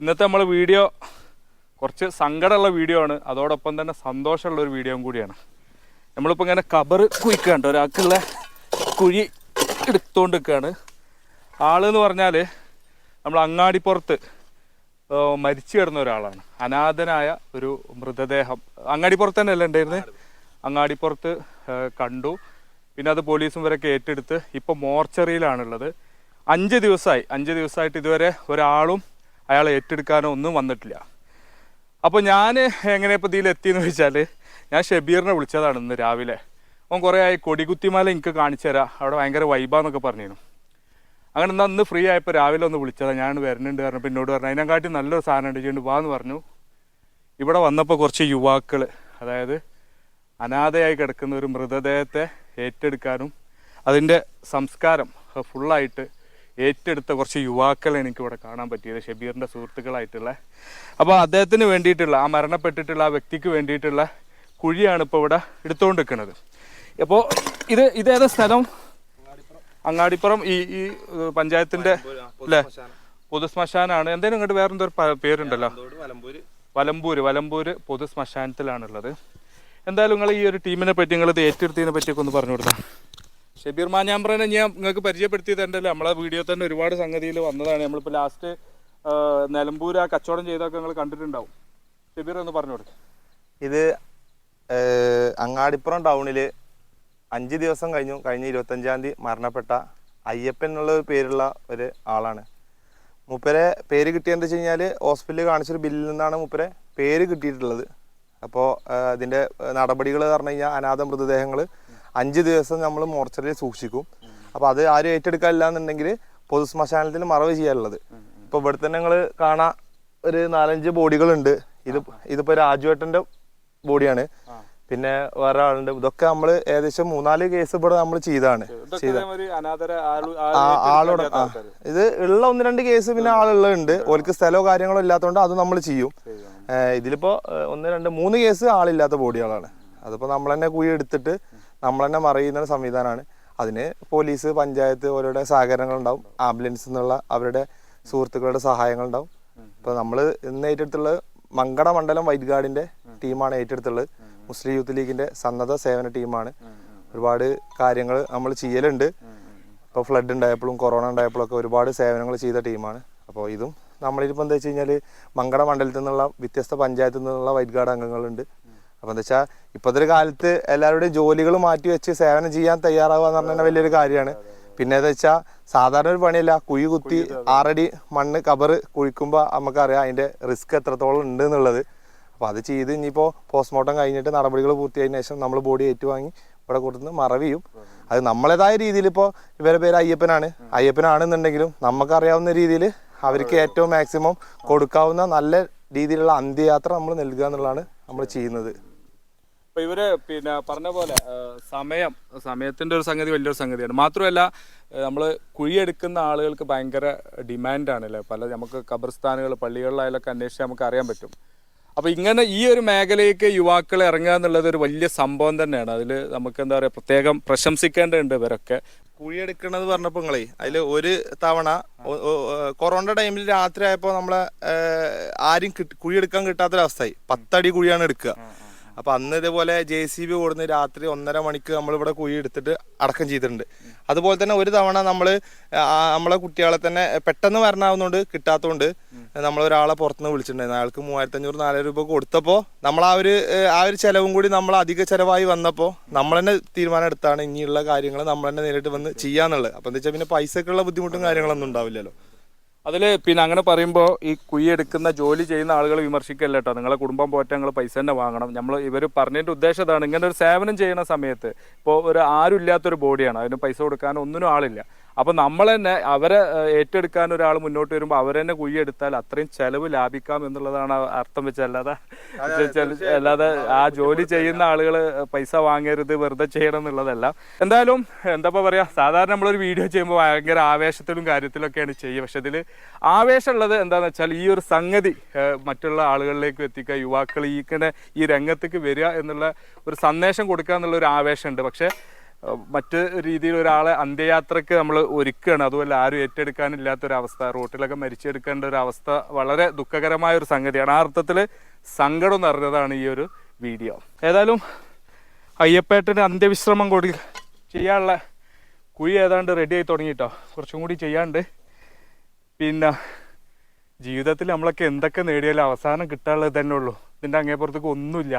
ഇന്നത്തെ നമ്മൾ വീഡിയോ കുറച്ച് സങ്കടമുള്ള വീഡിയോ ആണ്. അതോടൊപ്പം തന്നെ സന്തോഷമുള്ള ഒരു വീഡിയോയും കൂടിയാണ്. നമ്മളിപ്പോൾ ഇങ്ങനെ കബറ് കുഴിക്കാണ്ട് ഒരാൾക്കുള്ള കുഴി എടുത്തുകൊണ്ട് നിൽക്കുകയാണ് ആളെന്ന് പറഞ്ഞാൽ നമ്മൾ അങ്ങാടിപ്പുറത്ത് മരിച്ചു കിടന്ന ഒരാളാണ്. അനാഥനായ ഒരു മൃതദേഹം. അങ്ങാടിപ്പുറത്ത് തന്നെ അല്ലേ ഉണ്ടായിരുന്നത് അങ്ങാടിപ്പുറത്ത് കണ്ടു. പിന്നെ അത് പോലീസും വരെയൊക്കെ ഏറ്റെടുത്ത് ഇപ്പോൾ മോർച്ചറിയിലാണുള്ളത്. അഞ്ച് ദിവസമായി അഞ്ച് ദിവസമായിട്ട് ഇതുവരെ ഒരാളും അയാളെ ഏറ്റെടുക്കാനോ ഒന്നും വന്നിട്ടില്ല. അപ്പോൾ ഞാൻ എങ്ങനെ ഇപ്പോൾ ഇതിൽ എത്തിയെന്ന് വെച്ചാൽ ഞാൻ ഷബീറിനെ വിളിച്ചതാണ് ഇന്ന് രാവിലെ. അവൻ കുറേ ആയി കൊടികുത്തിമല എനിക്ക് കാണിച്ചു തരാം. അവിടെ ഭയങ്കര വൈബാന്നൊക്കെ പറഞ്ഞിരുന്നു. അങ്ങനെ എന്നാൽ അന്ന് ഫ്രീ ആയപ്പോൾ രാവിലെ ഒന്ന് വിളിച്ചതാണ് ഞാൻ വരുന്നുണ്ട് പറഞ്ഞു പിന്നോട് പറഞ്ഞു അതിനെക്കാട്ടി നല്ലൊരു സാധനം ഉണ്ട് ചെയ്യുന്നുണ്ട് വാന്ന് പറഞ്ഞു. ഇവിടെ വന്നപ്പോൾ കുറച്ച് യുവാക്കൾ അതായത് അനാഥയായി കിടക്കുന്ന ഒരു മൃതദേഹത്തെ ഏറ്റെടുക്കാനും അതിന്റെ സംസ്കാരം ഫുള്ളായിട്ട് ഏറ്റെടുത്ത കുറച്ച് യുവാക്കളെ എനിക്ക് ഇവിടെ കാണാൻ പറ്റിയത് ഷബീറിന്റെ സുഹൃത്തുക്കളായിട്ടുള്ള. അപ്പോൾ അദ്ദേഹത്തിന് വേണ്ടിയിട്ടുള്ള ആ മരണപ്പെട്ടിട്ടുള്ള ആ വ്യക്തിക്ക് വേണ്ടിയിട്ടുള്ള കുഴിയാണ് ഇപ്പോൾ ഇവിടെ എടുത്തുകൊണ്ട് നിൽക്കുന്നത് അപ്പോൾ ഇത് ഇതേതാ സ്ഥലം? അങ്ങാടിപ്പുറം ഈ ഈ പഞ്ചായത്തിന്റെ അല്ലേ? പൊതുശ്മശാനാണ്. എന്തായാലും ഇങ്ങോട്ട് വേറെ എന്തോ പേരുണ്ടല്ലോ? വലമ്പൂര്. വലമ്പൂര് പൊതുശ്മശാനത്തിലാണുള്ളത്. എന്തായാലും നിങ്ങൾ ഈ ഒരു ടീമിനെ പറ്റി നിങ്ങൾ ഇത് ഏറ്റെടുത്തതിനെ പറ്റിയൊക്കെ ഒന്ന് പറഞ്ഞു കൊടുത്താൽ ഷബീർ മാഞ്ഞാമ്പ്രനെ ഞാൻ നിങ്ങൾക്ക് പരിചയപ്പെടുത്തി തരണ്ടല്ലോ നമ്മളെ വീഡിയോ തന്നെ ഒരുപാട് സംഗതിയിൽ വന്നതാണ്. നമ്മളിപ്പോൾ ലാസ്റ്റ് നിലമ്പൂർ ആ കച്ചവടം ചെയ്തൊക്കെ നിങ്ങൾ കണ്ടിട്ടുണ്ടാവും. ഷബീർ ഒന്ന് പറഞ്ഞു കൊടുക്കും. ഇത് അങ്ങാടിപ്പുറം ടൗണിൽ അഞ്ച് ദിവസം കഴിഞ്ഞു. കഴിഞ്ഞ ഇരുപത്തഞ്ചാം തീയതി മരണപ്പെട്ട അയ്യപ്പൻ എന്നുള്ള പേരുള്ള ഒരു ആളാണ്. മൂപ്പരെ പേര് കിട്ടിയെന്ന് വെച്ച് കഴിഞ്ഞാൽ ഹോസ്പിറ്റലിൽ കാണിച്ചൊരു ബില്ലിൽ നിന്നാണ് മൂപ്പരെ പേര് കിട്ടിയിട്ടുള്ളത്. അപ്പോൾ അതിന്റെ നടപടികൾ പറഞ്ഞു കഴിഞ്ഞാൽ അനാഥ മൃതദേഹങ്ങൾ അഞ്ച് ദിവസം നമ്മൾ മോർച്ചറിയിൽ സൂക്ഷിക്കും. അപ്പോൾ അത് ആരും ഏറ്റെടുക്കാനില്ല എന്നുണ്ടെങ്കിൽ പൊതു ശ്മശാനത്തിൽ മറവ് ചെയ്യാനുള്ളത്. ഇപ്പോൾ ഇവിടെ തന്നെ നിങ്ങൾ കാണാൻ ഒരു നാലഞ്ച് ബോഡികളുണ്ട്. ഇത് ഇതിപ്പോ രാജുവേട്ടന്റെ ബോഡിയാണ്. പിന്നെ വേറെ ആളുണ്ട്. ഇതൊക്കെ നമ്മൾ ഏകദേശം മൂന്നാൽ കേസ് ഇവിടെ നമ്മൾ ചെയ്താണ്. ആളോട് ഇത് ഉള്ള ഒന്ന് രണ്ട് കേസ് പിന്നെ ആളുള്ളുണ്ട് ഓർക്ക് സ്ഥലമോ കാര്യങ്ങളോ ഇല്ലാത്തതുകൊണ്ട് അത് നമ്മൾ ചെയ്യും. ഇതിലിപ്പോ ഒന്ന് രണ്ട് മൂന്ന് കേസ് ആളില്ലാത്ത ബോഡികളാണ്. അതിപ്പോ നമ്മൾ തന്നെ കുഴി എടുത്തിട്ട് നമ്മൾ തന്നെ മറിയുന്ന സംവിധാനമാണ്. അതിന് പോലീസ് പഞ്ചായത്ത് അവരുടെ സഹകരണങ്ങൾ ഉണ്ടാവും ആംബുലൻസ് എന്നുള്ള അവരുടെ സുഹൃത്തുക്കളുടെ സഹായങ്ങൾ ഉണ്ടാവും അപ്പൊ നമ്മൾ ഇന്ന് ഏറ്റെടുത്തുള്ള മങ്കട മണ്ഡലം വൈറ്റ് ഗാർഡിന്റെ ടീമാണ് ഏറ്റെടുത്തുള്ളത്. മുസ്ലിം യൂത്ത് ലീഗിന്റെ സന്നദ്ധ സേവന ടീമാണ്. ഒരുപാട് കാര്യങ്ങൾ നമ്മൾ ചെയ്യലുണ്ട്. ഇപ്പോൾ ഫ്ലഡ് ഉണ്ടായപ്പോഴും കൊറോണ ഉണ്ടായപ്പോഴും ഒക്കെ ഒരുപാട് സേവനങ്ങൾ ചെയ്ത ടീമാണ്. അപ്പോൾ ഇതും നമ്മളിപ്പോൾ എന്താ വെച്ച് കഴിഞ്ഞാൽ മങ്കട മണ്ഡലത്തിൽ നിന്നുള്ള വ്യത്യസ്ത പഞ്ചായത്തിൽ നിന്നുള്ള വൈറ്റ് ഗാർഡ് അംഗങ്ങളുണ്ട്. അപ്പോൾ എന്താ വെച്ചാൽ ഇപ്പോഴത്തെ ഒരു കാലത്ത് എല്ലാവരുടെയും ജോലികൾ മാറ്റി വെച്ച് സേവനം ചെയ്യാൻ തയ്യാറാവുക എന്ന് പറഞ്ഞാൽ വലിയൊരു കാര്യമാണ്. പിന്നെ എന്താ വെച്ചാൽ സാധാരണ ഒരു പണിയല്ല കുഴി കുത്തി ആറടി മണ്ണ് കബറ് കുഴിക്കുമ്പോൾ നമുക്കറിയാം അതിന്റെ റിസ്ക് എത്രത്തോളം ഉണ്ട് എന്നുള്ളത്. അപ്പോൾ അത് ചെയ്ത് ഇനിയിപ്പോൾ പോസ്റ്റ്മോർട്ടം കഴിഞ്ഞിട്ട് നടപടികൾ പൂർത്തിയായതിനു ശേഷം നമ്മൾ ബോഡി ഏറ്റുവാങ്ങി ഇവിടെ കൊടുത്തുനിന്ന് മറവ് ചെയ്യും. അത് നമ്മളേതായ രീതിയിൽ ഇപ്പോൾ ഇവരെ പേര് അയ്യപ്പനാണ്. അയ്യപ്പനാണെന്നുണ്ടെങ്കിലും നമുക്കറിയാവുന്ന രീതിയിൽ അവർക്ക് ഏറ്റവും മാക്സിമം കൊടുക്കാവുന്ന നല്ല രീതിയിലുള്ള അന്ത്യയാത്ര നമ്മൾ നൽകുക എന്നുള്ളതാണ് നമ്മൾ ചെയ്യുന്നത്. അപ്പൊ ഇവർ പിന്നെ പറഞ്ഞ പോലെ സമയം സമയത്തിന്റെ ഒരു സംഗതി വലിയൊരു സംഗതിയാണ്. മാത്രമല്ല നമ്മൾ കുഴിയെടുക്കുന്ന ആളുകൾക്ക് ഭയങ്കര ഡിമാൻഡാണ് അല്ലേ പല നമുക്ക് ഖബർസ്ഥാനുകൾ പള്ളികളിലായാലൊക്കെ അന്വേഷിച്ചാൽ നമുക്ക് അറിയാൻ പറ്റും. അപ്പൊ ഇങ്ങനെ ഈ ഒരു മേഖലയിലേക്ക് യുവാക്കൾ ഇറങ്ങുക എന്നുള്ളത് ഒരു വലിയ സംഭവം തന്നെയാണ്. അതിൽ നമുക്ക് എന്താ പറയുക പ്രത്യേകം പ്രശംസിക്കേണ്ടതുണ്ട് ഇവരൊക്കെ. കുഴിയെടുക്കണത് പറഞ്ഞപ്പോൾ നിങ്ങളെ അതിൽ ഒരു തവണ കൊറോണ ടൈമിൽ രാത്രി ആയപ്പോൾ നമ്മളെ ആരും കുഴിയെടുക്കാൻ കിട്ടാത്തൊരവസ്ഥയായി. പത്തടി കുഴിയാണ് എടുക്കുക. അപ്പൊ അന്ന് ഇതേപോലെ ജെ സി ബി ഓടുന്ന രാത്രി ഒന്നര മണിക്ക് നമ്മളിവിടെ കുഴി എടുത്തിട്ട് അടക്കം ചെയ്തിട്ടുണ്ട്. അതുപോലെ തന്നെ ഒരു തവണ നമ്മൾ നമ്മളെ കുട്ടികളെ തന്നെ പെട്ടെന്ന് വരണാവുന്നതുകൊണ്ട് കിട്ടാത്തതുകൊണ്ട് നമ്മൾ ഒരാളെ പുറത്തുനിന്ന് വിളിച്ചിട്ടുണ്ടായിരുന്നു. അയാൾക്ക് മൂവായിരത്തി അഞ്ഞൂറ് നാലായിരം രൂപ കൊടുത്തപ്പോൾ നമ്മൾ ആ ഒരു ആ ഒരു ചെലവും കൂടി നമ്മൾ അധിക ചെലവായി വന്നപ്പോൾ നമ്മൾ തന്നെ തീരുമാനം എടുത്താണ് ഇനിയുള്ള കാര്യങ്ങൾ നമ്മൾ തന്നെ നേരിട്ട് വന്ന് ചെയ്യാന്നുള്ളത്. അപ്പം എന്താ വെച്ചാൽ പിന്നെ പൈസക്കുള്ള ബുദ്ധിമുട്ടും കാര്യങ്ങളൊന്നും ഉണ്ടാവില്ലല്ലോ. അതിൽ പിന്നെ അങ്ങനെ പറയുമ്പോൾ ഈ കുഴിയെടുക്കുന്ന ജോലി ചെയ്യുന്ന ആളുകൾ വിമർശിക്കല്ല കേട്ടോ നിങ്ങളെ കുടുംബം പോറ്റാൻ നിങ്ങൾ പൈസ തന്നെ വാങ്ങണം. നമ്മൾ ഇവർ പറഞ്ഞതിന്റെ ഉദ്ദേശം ഇതാണ്. ഇങ്ങനെ ഒരു സേവനം ചെയ്യുന്ന സമയത്ത് ഇപ്പോൾ ഒരു ആരും ഇല്ലാത്തൊരു ബോഡിയാണ്. അതിന് പൈസ കൊടുക്കാൻ ഒന്നിനും ആളില്ല. അപ്പോൾ നമ്മൾ തന്നെ അവരെ ഏറ്റെടുക്കാൻ ഒരാൾ മുന്നോട്ട് വരുമ്പോൾ അവരെന്നെ കുഴിയെടുത്താൽ അത്രയും ചെലവ് ലാഭിക്കാം എന്നുള്ളതാണ് അർത്ഥം വെച്ചല്ലാതെ അല്ലാതെ അല്ലാതെ ആ ജോലി ചെയ്യുന്ന ആളുകൾ പൈസ വാങ്ങരുത് വെറുതെ ചെയ്യണം എന്നുള്ളതല്ല. എന്തായാലും എന്താ പറയാ സാധാരണ നമ്മളൊരു വീഡിയോ ചെയ്യുമ്പോൾ ഭയങ്കര ആവേശത്തിലും കാര്യത്തിലൊക്കെയാണ് ചെയ്യുക. പക്ഷെ ഇതിൽ ആവേശമുള്ളത് എന്താണെന്ന് വെച്ചാൽ ഈ ഒരു സംഗതി മറ്റുള്ള ആളുകളിലേക്ക് എത്തിക്കുക യുവാക്കൾ ഈ ഈ രംഗത്തേക്ക് വരിക എന്നുള്ള ഒരു സന്ദേശം കൊടുക്കുക എന്നുള്ള ഒരു ആവേശമുണ്ട് പക്ഷേ മറ്റ് രീതിയിൽ ഒരാളെ അന്ത്യയാത്രക്ക് നമ്മൾ ഒരുക്കുകയാണ് അതുമല്ല ആരും ഏറ്റെടുക്കാനില്ലാത്തൊരവസ്ഥ റോട്ടിലൊക്കെ മരിച്ചെടുക്കേണ്ട ഒരു അവസ്ഥ വളരെ ദുഃഖകരമായ ഒരു സംഗതിയാണ്. ആ അർത്ഥത്തിൽ സങ്കടം നിറഞ്ഞതാണ് ഈ ഒരു വീഡിയോ. ഏതായാലും അയ്യപ്പേട്ടന് അന്ത്യവിശ്രമം കൂടി ചെയ്യാനുള്ള കുഴി ഏതാണ്ട് റെഡി ആയി തുടങ്ങിയിട്ടോ കുറച്ചും കൂടി ചെയ്യാണ്ട് പിന്നെ ജീവിതത്തിൽ നമ്മളൊക്കെ എന്തൊക്കെ നേടിയാലും അവസാനം കിട്ടാനുള്ളത് തന്നെ ഉള്ളൂ. ഇതിന്റെ അങ്ങേപ്പുറത്തേക്ക് ഒന്നുമില്ല.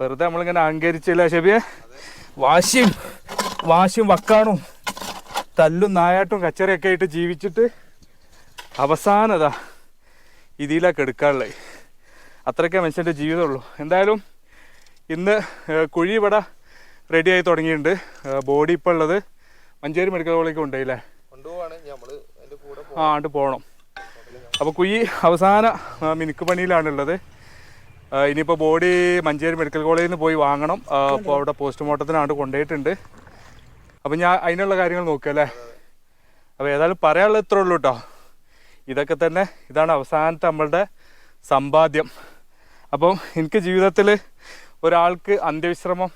വെറുതെ നമ്മളിങ്ങനെ അഹങ്കരിച്ചില്ല ഷെബിയെ വാശിയും വാശിയും വക്കാണും തല്ലും നായാട്ടും കച്ചറയൊക്കെ ആയിട്ട് ജീവിച്ചിട്ട് അവസാനതാ ഇതിലൊക്കെ എടുക്കാനുള്ളത് അത്രയ്ക്കേ മനുഷ്യന്റെ ജീവിതമുള്ളൂ എന്തായാലും ഇന്ന് കുഴി ഇവിടെ റെഡി ആയി തുടങ്ങിയിട്ടുണ്ട് ബോഡി ഇപ്പോൾ ഉള്ളത് മഞ്ചേരി മെഡിക്കൽ കോളേജ് കൊണ്ടുപോയില്ലേ? കൂടെ ആ ആണ്ട് പോകണം. അപ്പോൾ കുഴി അവസാന മിനുക്ക് പണിയിലാണുള്ളത്. ഇനിയിപ്പോൾ ബോഡി മഞ്ചേരി മെഡിക്കൽ കോളേജിൽ നിന്ന് പോയി വാങ്ങണം. അപ്പോൾ അവിടെ പോസ്റ്റ്മോർട്ടത്തിനാണ്ട് കൊണ്ടുപോയിട്ടുണ്ട്. അപ്പം ഞാൻ അതിനുള്ള കാര്യങ്ങൾ നോക്കുക അല്ലേ? അപ്പോൾ ഏതായാലും പറയാനുള്ളത് ഇത്രേ ഉള്ളൂ കേട്ടോ ഇതൊക്കെ തന്നെ ഇതാണ് അവസാനത്തെ നമ്മളുടെ സമ്പാദ്യം. അപ്പം എനിക്ക് ജീവിതത്തിൽ ഒരാൾക്ക് അന്ത്യവിശ്രമം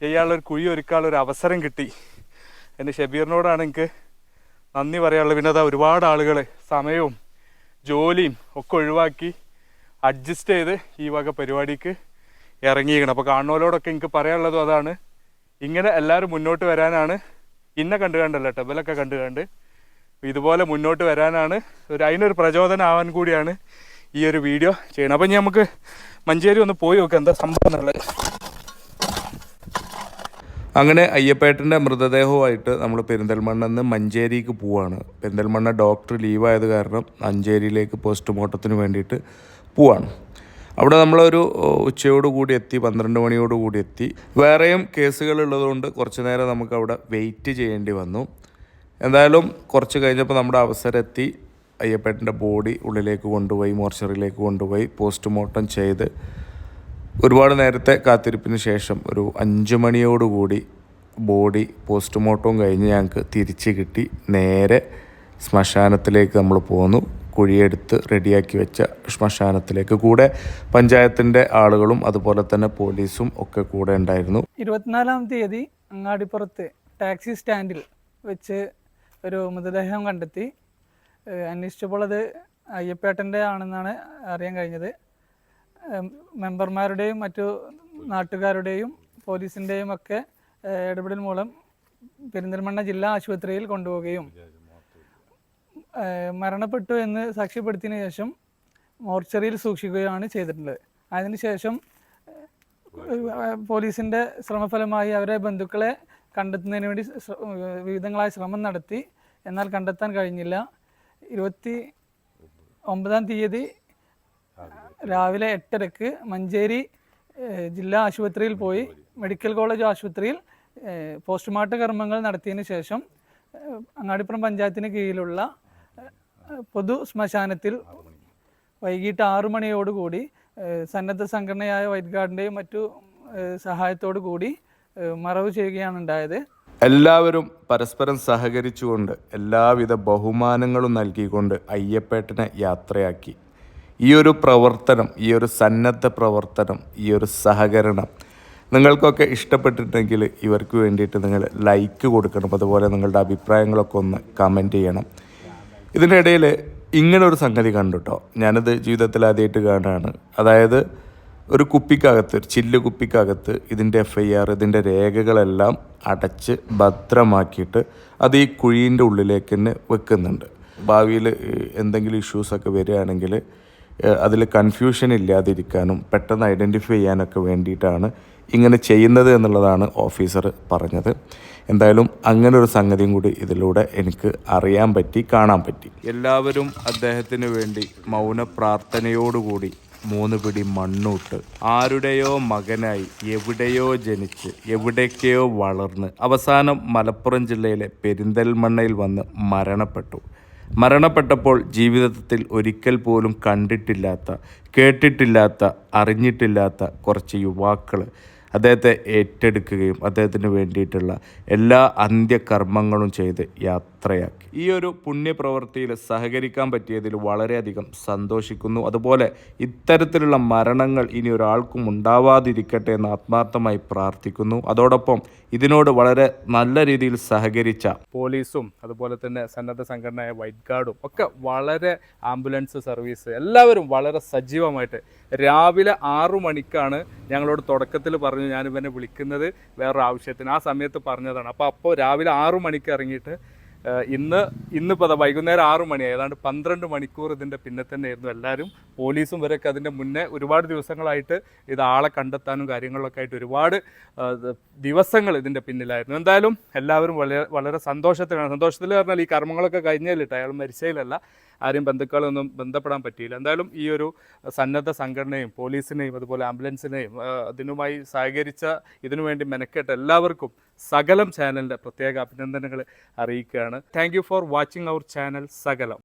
ചെയ്യാനുള്ള ഒരു കുഴി ഒരുക്കാനുള്ള ഒരു അവസരം കിട്ടി. എന്റെ ഷബീറിനോടാണ് എനിക്ക് നന്ദി പറയാനുള്ളത്. പിന്നെ അതാ ഒരുപാട് ആളുകൾ സമയവും ജോലിയും ഒക്കെ ഒഴിവാക്കി അഡ്ജസ്റ്റ് ചെയ്ത് ഈ വക പരിപാടിക്ക് ഇറങ്ങിയിരിക്കണം. അപ്പോൾ കാണുന്നവരോടൊക്കെ എനിക്ക് പറയാനുള്ളതും അതാണ് ഇങ്ങനെ എല്ലാവരും മുന്നോട്ട് വരാനാണ്. ഇന്നെ കണ്ടു കണ്ടല്ല ടെബലൊക്കെ കണ്ടു കണ്ട്. ഇതുപോലെ മുന്നോട്ട് വരാനാണ് ഒരു അതിനൊരു പ്രചോദനം ആവാൻ കൂടിയാണ് ഈ ഒരു വീഡിയോ ചെയ്യണം അപ്പം ഇനി നമുക്ക് മഞ്ചേരി ഒന്ന് പോയി നോക്കാം എന്താ സംഭവം എന്നുള്ളത്. അങ്ങനെ അയ്യപ്പേട്ടന്റെ മൃതദേഹവുമായിട്ട് നമ്മൾ പെരിന്തൽമണ്ണ നിന്ന് മഞ്ചേരിക്ക് പോവാണ്. പെരിന്തൽമണ്ണ ഡോക്ടർ ലീവായത് കാരണം മഞ്ചേരിയിലേക്ക് പോസ്റ്റ്മോർട്ടത്തിന് വേണ്ടിയിട്ട് പോവാണ്. അവിടെ നമ്മളൊരു ഉച്ചയോട് കൂടി എത്തി പന്ത്രണ്ട് മണിയോട് കൂടി എത്തി. വേറെയും കേസുകൾ ഉള്ളതുകൊണ്ട് കുറച്ച് നേരം നമുക്ക് അവിടെ വെയിറ്റ് ചെയ്യേണ്ടി വന്നു. എന്തായാലും കുറച്ച് കഴിഞ്ഞപ്പോൾ നമ്മുടെ അവസരം എത്തി. അയ്യപ്പേട്ടന്റെ ബോഡി ഉള്ളിലേക്ക് കൊണ്ടുപോയി മോർച്ചറിയിലേക്ക് കൊണ്ടുപോയി പോസ്റ്റ്മോർട്ടം ചെയ്ത് ഒരുപാട് നേരത്തെ കാത്തിരിപ്പിന് ശേഷം ഒരു അഞ്ച് മണിയോടുകൂടി ബോഡി പോസ്റ്റ്മോർട്ടവും കഴിഞ്ഞ് ഞങ്ങൾക്ക് തിരിച്ച് കിട്ടി. നേരെ ശ്മശാനത്തിലേക്ക് നമ്മൾ പോന്നു. കുഴിയെടുത്ത് റെഡിയാക്കി വെച്ച ശ്മശാനത്തിലേക്ക് കൂടെ പഞ്ചായത്തിന്റെ ആളുകളും അതുപോലെ തന്നെ പോലീസും ഒക്കെ കൂടെ ഉണ്ടായിരുന്നു. ഇരുപത്തിനാലാം തീയതി അങ്ങാടിപ്പുറത്ത് ടാക്സി സ്റ്റാൻഡിൽ വെച്ച് ഒരു മൃതദേഹം കണ്ടെത്തി. അന്വേഷിച്ചപ്പോൾ അത് അയ്യപ്പേട്ടന്റെ ആണെന്നാണ് അറിയാൻ കഴിഞ്ഞത്. മെമ്പർമാരുടെയും മറ്റു നാട്ടുകാരുടെയും പോലീസിന്റെയും ഒക്കെ ഇടപെടൽ മൂലം പെരിന്തൽമണ്ണ ജില്ലാ ആശുപത്രിയിൽ കൊണ്ടുപോവുകയും മരണപ്പെട്ടു എന്ന് സാക്ഷ്യപ്പെടുത്തിയതിനു ശേഷം മോർച്ചറിയിൽ സൂക്ഷിക്കുകയാണ് ചെയ്തിട്ടുള്ളത്. അതിനുശേഷം പോലീസിന്റെ ശ്രമഫലമായി അവരെ ബന്ധുക്കളെ കണ്ടെത്തുന്നതിന് വേണ്ടി വിവിധങ്ങളായ ശ്രമം നടത്തി. എന്നാൽ കണ്ടെത്താൻ കഴിഞ്ഞില്ല. ഇരുപത്തി ഒമ്പതാം തീയതി രാവിലെ എട്ടരക്ക് മഞ്ചേരി ജില്ലാ ആശുപത്രിയിൽ പോയി മെഡിക്കൽ കോളേജ് ആശുപത്രിയിൽ പോസ്റ്റ്മോർട്ടം കർമ്മങ്ങൾ നടത്തിയതിന് ശേഷം അങ്ങാടിപ്പുറം പഞ്ചായത്തിന് കീഴിലുള്ള പൊതു ശ്മശാനത്തിൽ വൈകിട്ട് ആറു മണിയോടുകൂടി സന്നദ്ധ സംഘടനയായ വൈറ്റ് ഗാർഡിന്റെയും മറ്റു സഹായത്തോടു കൂടി മറവ് ചെയ്യുകയാണ് ഉണ്ടായത്. എല്ലാവരും പരസ്പരം സഹകരിച്ചുകൊണ്ട് എല്ലാവിധ ബഹുമാനങ്ങളും നൽകിക്കൊണ്ട് അയ്യപ്പേട്ടനെ യാത്രയാക്കി. ഈ ഒരു പ്രവർത്തനം ഈ ഒരു സന്നദ്ധ പ്രവർത്തനം ഈ ഒരു സഹകരണം നിങ്ങൾക്കൊക്കെ ഇഷ്ടപ്പെട്ടിട്ടുണ്ടെങ്കിൽ ഇവർക്ക് വേണ്ടിയിട്ട് നിങ്ങൾ ലൈക്ക് കൊടുക്കണം. അതുപോലെ നിങ്ങളുടെ അഭിപ്രായങ്ങളൊക്കെ ഒന്ന് കമന്റ് ചെയ്യണം. ഇതിനിടയിൽ ഇങ്ങനെ ഒരു സംഗതി കണ്ടു കേട്ടോ ഞാനത് ജീവിതത്തിൽ ആദ്യമായിട്ട് കാണുകയാണ് അതായത് ഒരു കുപ്പിക്കകത്ത് ഒരു ചില്ല് കുപ്പിക്കകത്ത് ഇതിന്റെ എഫ് ഐ ആർ ഇതിന്റെ രേഖകളെല്ലാം അടച്ച് ഭദ്രമാക്കിയിട്ട് അത് ഈ കുഴീന്റെ ഉള്ളിലേക്ക് തന്നെ വെക്കുന്നുണ്ട്. ഭാവിയിൽ എന്തെങ്കിലും ഇഷ്യൂസൊക്കെ വരികയാണെങ്കിൽ അതിൽ കൺഫ്യൂഷൻ ഇല്ലാതിരിക്കാനും പെട്ടെന്ന് ഐഡന്റിഫൈ ചെയ്യാനൊക്കെ വേണ്ടിയിട്ടാണ് ഇങ്ങനെ ചെയ്യുന്നത് എന്നുള്ളതാണ് ഓഫീസർ പറഞ്ഞത്. എന്തായാലും അങ്ങനെ ഒരു സംഗതിയും കൂടി ഇതിലൂടെ എനിക്ക് അറിയാൻ പറ്റി കാണാൻ പറ്റി. എല്ലാവരും അദ്ദേഹത്തിന് വേണ്ടി മൗന പ്രാർത്ഥനയോടുകൂടി മൂന്ന് പിടി മണ്ണൂട്ട് ആരുടെയോ മകനായി എവിടെയോ ജനിച്ച് എവിടേക്കെയോ വളർന്ന് അവസാനം മലപ്പുറം ജില്ലയിലെ പെരിന്തൽമണ്ണയിൽ വന്ന് മരണപ്പെട്ടു. മരണപ്പെട്ടപ്പോൾ ജീവിതത്തിൽ ഒരിക്കൽ പോലും കണ്ടിട്ടില്ലാത്ത കേട്ടിട്ടില്ലാത്ത അറിഞ്ഞിട്ടില്ലാത്ത കുറച്ച് യുവാക്കൾ അദ്ദേഹത്തെ ഏറ്റെടുക്കുകയും അദ്ദേഹത്തിന് വേണ്ടിയിട്ടുള്ള എല്ലാ അന്ത്യകർമ്മങ്ങളും ചെയ്ത് യാത്ര യാത്രയാക്കി. ഈ ഒരു പുണ്യപ്രവൃത്തിയിൽ സഹകരിക്കാൻ പറ്റിയതിൽ വളരെയധികം സന്തോഷിക്കുന്നു. അതുപോലെ ഇത്തരത്തിലുള്ള മരണങ്ങൾ ഇനി ഒരാൾക്കും ഉണ്ടാവാതിരിക്കട്ടെ എന്ന് ആത്മാർത്ഥമായി പ്രാർത്ഥിക്കുന്നു. അതോടൊപ്പം ഇതിനോട് വളരെ നല്ല രീതിയിൽ സഹകരിച്ച പോലീസും അതുപോലെ തന്നെ സന്നദ്ധ സംഘടനയായ വൈറ്റ് ഗാർഡും ഒക്കെ വളരെ ആംബുലൻസ് സർവീസ് എല്ലാവരും വളരെ സജീവമായിട്ട് രാവിലെ ആറു മണിക്കാണ് ഞങ്ങളോട് തുടക്കത്തിൽ പറഞ്ഞു ഞാൻ ഇവനെ വിളിക്കുന്നത് വേറൊരു ആവശ്യത്തിന് ആ സമയത്ത് പറഞ്ഞതാണ്. അപ്പോൾ അപ്പോൾ രാവിലെ ആറു മണിക്ക് ഇറങ്ങിയിട്ട് ഇന്ന് ഇന്നിപ്പോൾ അതാ വൈകുന്നേരം ആറു മണി ഏതാണ്ട് പന്ത്രണ്ട് മണിക്കൂർ ഇതിന്റെ പിന്നെ തന്നെയായിരുന്നു എല്ലാവരും പോലീസും വരെയൊക്കെ അതിന്റെ മുന്നേ ഒരുപാട് ദിവസങ്ങളായിട്ട് ഇത് ആളെ കണ്ടെത്താനും കാര്യങ്ങളൊക്കെ ആയിട്ട് ഒരുപാട് ദിവസങ്ങൾ ഇതിന്റെ പിന്നിലായിരുന്നു. എന്തായാലും എല്ലാവരും വളരെ വളരെ സന്തോഷത്തിലാണ്. സന്തോഷത്തിൽ പറഞ്ഞാൽ ഈ കർമ്മങ്ങളൊക്കെ കഴിഞ്ഞാലിട്ട് അയാൾ മരിച്ചതിലല്ല. ആരും ബന്ധുക്കളൊന്നും ബന്ധപ്പെടാൻ പറ്റിയില്ല. എന്തായാലും ഈ ഒരു സന്നദ്ധ സംഘടനയും പോലീസിനെയും അതുപോലെ ആംബുലൻസിനെയും അതിനുമായി സഹകരിച്ച ഇതിനുവേണ്ടി മെനക്കെട്ട എല്ലാവർക്കും സകലം ചാനലിന്റെ പ്രത്യേക അഭിനന്ദനങ്ങൾ അറിയിക്കുകയാണ്. Thank for watching our channel Sakalam.